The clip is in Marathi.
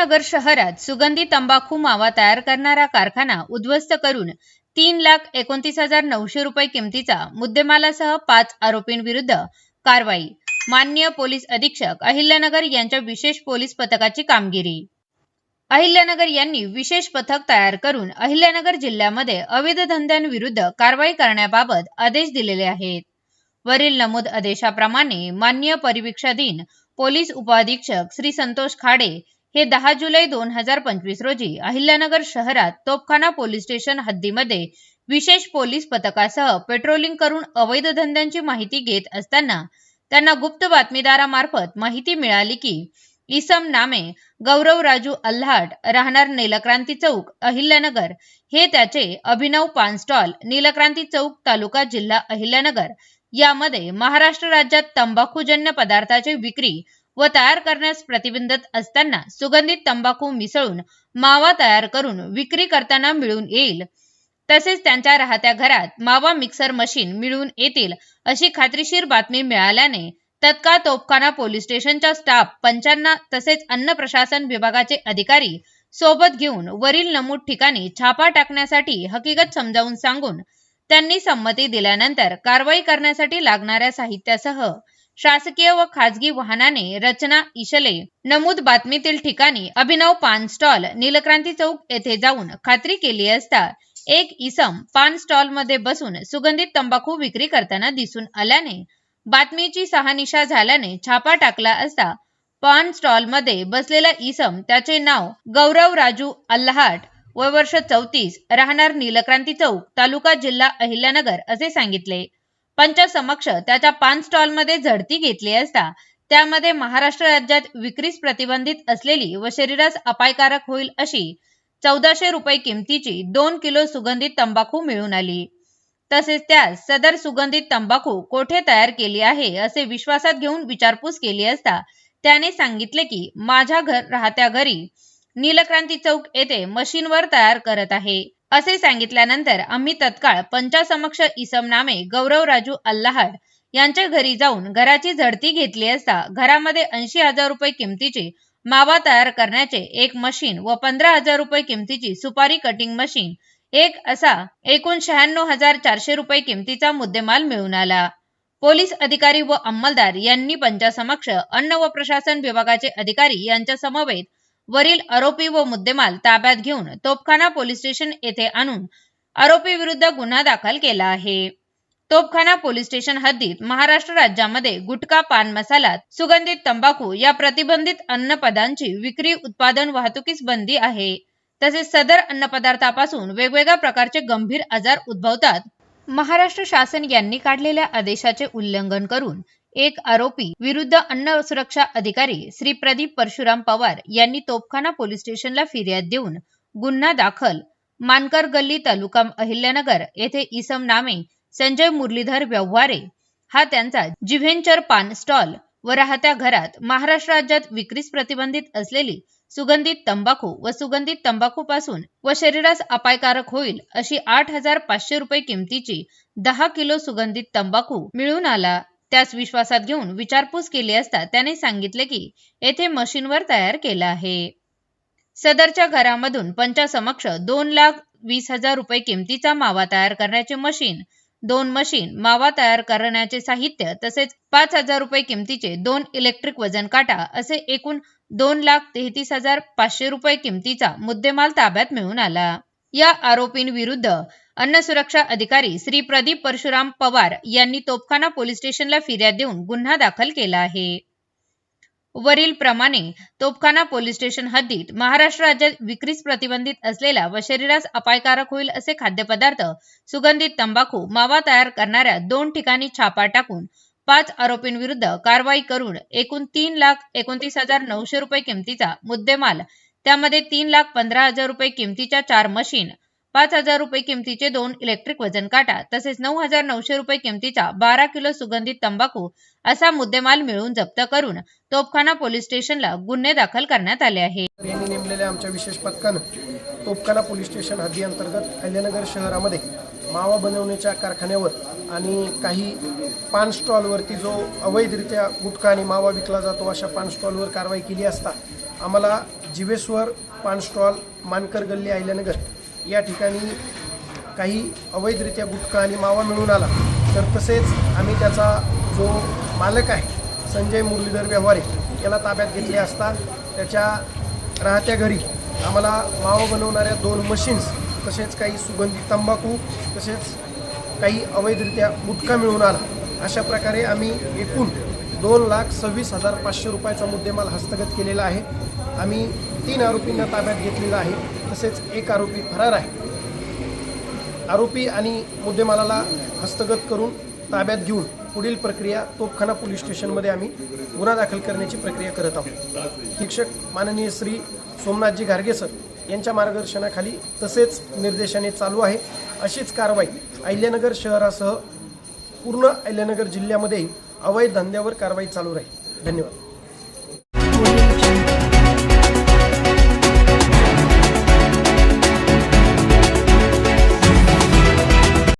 अहिल्यानगर शहरात सुगंधी तंबाखू मावा तयार करणारा कारखाना उद्ध्वस्त करून तीन लाख एकोणतीस हजार नऊशे रुपये किमतीचा मुद्देमालासह पाच आरोपींविरुद्ध कारवाई. मान्य पोलीस अधीक्षक अहिल्यानगर यांच्या विशेष पोलीस पथकाची कामगिरी. अहिल्यानगर यांनी विशेष पथक तयार करून अहिल्यानगर जिल्ह्यामध्ये अवैध धंद्यांविरुद्ध कारवाई करण्याबाबत आदेश दिलेले आहेत. वरील नमूद आदेशाप्रमाणे मान्य परिवीक्षाधीन पोलीस उपअधीक्षक श्री संतोष खाडे हे दहा जुलै दोन हजार पंचवीस रोजी अहिल्यानगर शहरात तोपखाना पोलीस स्टेशन हद्दीमध्ये विशेष पोलीस पथकासह पेट्रोलिंग करून अवैध धंद्यांची माहिती घेत असताना त्यांना गुप्त बातमीदारामार्फत माहिती मिळाली की इसम नामे गौरव राजू अल्हाट राहणार नीलक्रांती चौक अहिल्यानगर. हे त्याचे अभिनव पान स्टॉल नीलक्रांती चौक तालुका जिल्हा अहिल्यानगर. यामध्ये महाराष्ट्र राज्यात तंबाखूजन्य पदार्थाची विक्री व तयार करण्यास प्रतिबंधित असताना सुगंधित तंबाखू मिसळून मावा तयार करून विक्री करताना मिळून येईल. तसेच त्यांच्या राहत्या घरात मावा मिक्सर मशीन मिळून येतील अशी खात्रीशीर बातमी मिळाल्याने तत्काळ तोपखाना पोलीस स्टेशनचा स्टाफ पंचांना तसेच अन्न प्रशासन विभागाचे अधिकारी सोबत घेऊन वरील नमूद ठिकाणी छापा टाकण्यासाठी हकीकत समजावून सांगून त्यांनी संमती दिल्यानंतर कारवाई करण्यासाठी लागणाऱ्या साहित्यासह शासकीय व खाजगी वाहनाने रचना इशले नमूद बातमीतील ठिकाणी अभिनव पान स्टॉल नीलक्रांती चौक येथे जाऊन खात्री केली असता एक इसम पान स्टॉलमध्ये बसून सुगंधित तंबाखू विक्री करताना दिसून आल्याने बातमीची सहानिशा झाल्याने छापा टाकला असता पान स्टॉलमध्ये बसलेला इसम त्याचे नाव गौरव राजू अल्हाट वय वर्ष चौतीस राहणार नीलक्रांती चौक तालुका जिल्हा अहिल्यानगर असे सांगितले. पंचसमक्ष त्याच्या पान स्टॉलमध्ये झडती घेतली असता त्यामध्ये महाराष्ट्र राज्यात विक्रीस प्रतिबंधित असलेली व शरीरास अपायकारक होईल अशी चौदाशे रुपये किमतीची दोन किलो सुगंधित तंबाखू मिळून आली. तसेच त्यास सदर सुगंधित तंबाखू कोठे तयार केली आहे असे विश्वासात घेऊन विचारपूस केली असता त्याने सांगितले की माझ्या घर राहत्या घरी नीलक्रांती चौक येथे मशीनवर तयार करत आहे. असे सांगितल्यानंतर आम्ही तत्काळ पंचासमक्ष इसम नामे गौरव राजू अल्लाहाड यांच्या घरी जाऊन घराची झडती घेतली असता घरामध्ये ऐंशी हजार रुपये किमतीचे मावा तयार करण्याचे एक मशीन व पंधरा हजार रुपये किमतीची सुपारी कटिंग मशीन एक असा एकूण शहाण्णव हजार चारशे रुपये किमतीचा मुद्देमाल मिळून आला. पोलीस अधिकारी व अंमलदार यांनी पंचासमक्ष अन्न व प्रशासन विभागाचे अधिकारी यांच्या समवेत वरील आरोपी व मुद्देमाल ताब्यात घेऊन तोपखाना पोलीस स्टेशन येथे आणून आरोपी विरुद्ध गुन्हा दाखल केला आहे. तोपखाना पोलीस स्टेशन हद्दीत महाराष्ट्र राज्यामध्ये गुटखा पान मसाला सुगंधित तंबाखू या प्रतिबंधित अन्न पदांची विक्री उत्पादन वाहतुकीस बंदी आहे. तसेच सदर अन्नपदार्थापासून वेगवेगळ्या प्रकारचे गंभीर आजार उद्भवतात. महाराष्ट्र शासन यांनी काढलेल्या आदेशाचे उल्लंघन करून एक आरोपी विरुद्ध अन्न सुरक्षा अधिकारी श्री प्रदीप परशुराम पवार यांनी तोपखाना पोलीस स्टेशनला फिर्याद देऊन गुन्हा दाखल. मानकर गल्ली तालुका अहिल्यानगर येथे इसम नामे संजय मुरलीधर व्यवहारे. हा त्यांचा जिव्हेंचर पान स्टॉल व राहत्या घरात महाराष्ट्र राज्यात विक्रीस प्रतिबंधित असलेली सुगंधित तंबाखू व सुगंधित तंबाखूपासून व शरीरास अपायकारक होईल अशी आठ हजार पाचशे रुपये किमतीची दहा किलो सुगंधित तंबाखू मिळून आला. त्यास विश्वासात घेऊन विचारपूस केली असता त्याने सांगितले की येथे मशीनवर तयार केला आहे. सदरच्या घरामधून पंचासमक्ष दोन लाख वीस हजार रुपये किमतीचा मावा तयार करण्याचे मशीन दोन मशीन मावा तयार करण्याचे साहित्य तसेच पाच हजार रुपये किमतीचे दोन इलेक्ट्रिक वजन काटा असे एकूण दोन लाख तेहतीस हजार पाचशे रुपये किमतीचा मुद्देमाल ताब्यात मिळून आला. या आरोपींविरुद्ध अन्न सुरक्षा अधिकारी श्री प्रदीप परशुराम पवार यांनी तोपखाना पोलीस स्टेशनला फिर्याद देऊन गुन्हा दाखल केला आहे. वरील प्रमाणे तोपखाना पोलीस स्टेशन हद्दीत महाराष्ट्र राज्यात विक्रीस प्रतिबंधित असलेला व शरीरास अपायकारक होईल असे खाद्यपदार्थ सुगंधित तंबाखू मावा तयार करणाऱ्या दोन ठिकाणी छापा टाकून पाच आरोपींविरुद्ध कारवाई करून एकूण तीन लाख एकोणतीस हजार नऊशे रुपये किमतीचा मुद्देमाल त्यामध्ये तीन लाख पंधरा हजार रुपये किमतीच्या चार मशीन पाच हजार रुपये किमतीचे दोन इलेक्ट्रिक वजन काटा तसेच नऊ हजार नऊशे रुपये किमतीचा बारा किलो सुगंधित तंबाखू असा मुद्देमाल मिळवून जप्त करून तोपखाना पोलीस स्टेशनला गुन्हे दाखल करण्यात आले आहे यांनी नेमलेल्या आमच्या विशेष पथकानं तोपखाना पोलीस स्टेशन हद्दी अंतर्गत अहिल्यानगर शहरामध्ये मावा बनवण्याच्या कारखान्यावर आणि काही पान स्टॉलवरती जो अवैधरित्या गुटखा आणि मावा विकला जातो अशा पान स्टॉलवर कारवाई केली असता आम्हाला जिवेश्वर पान स्टॉल मानकर गल्ली अहिल्यानगर या ठिकाणी काही अवैधरित्या गुटखा आणि मावा मिळून आला. तर तसेच आम्ही त्याचा जो मालक आहे संजय मुरलीधर व्यवहारे याला ताब्यात घेतले असता त्याच्या राहत्या घरी आम्हाला मावा बनवणाऱ्या दोन मशीन्स तसेच काही सुगंधी तंबाखू तसेच काही अवैधरित्या गुटखा मिळून आला. अशा प्रकारे आम्ही एकूण दोन लाख सव्वीस हजार पाचशे रुपयाचा मुद्देमाल हस्तगत केलेला आहे. आम्ही तीन आरोपींना ताब्यात घेतलेला आहे. तसेच एक आरोपी फरार आहे. आरोपी आणि मुद्देमालाला हस्तगत करून ताब्यात घेऊन पुढील प्रक्रिया तोपखाना पोलीस स्टेशनमध्ये आम्ही गुन्हा दाखल करण्याची प्रक्रिया करत आहोत. शिक्षक माननीय श्री सोमनाथजी घारगे सर यांच्या मार्गदर्शनाखाली तसेच निर्देशाने चालू आहे. अशीच कारवाई अहिल्यानगर शहरासह पूर्ण अहिल्यानगर जिल्ह्यामध्ये अवैध धंद्यावर कारवाई चालू राहील. धन्यवाद.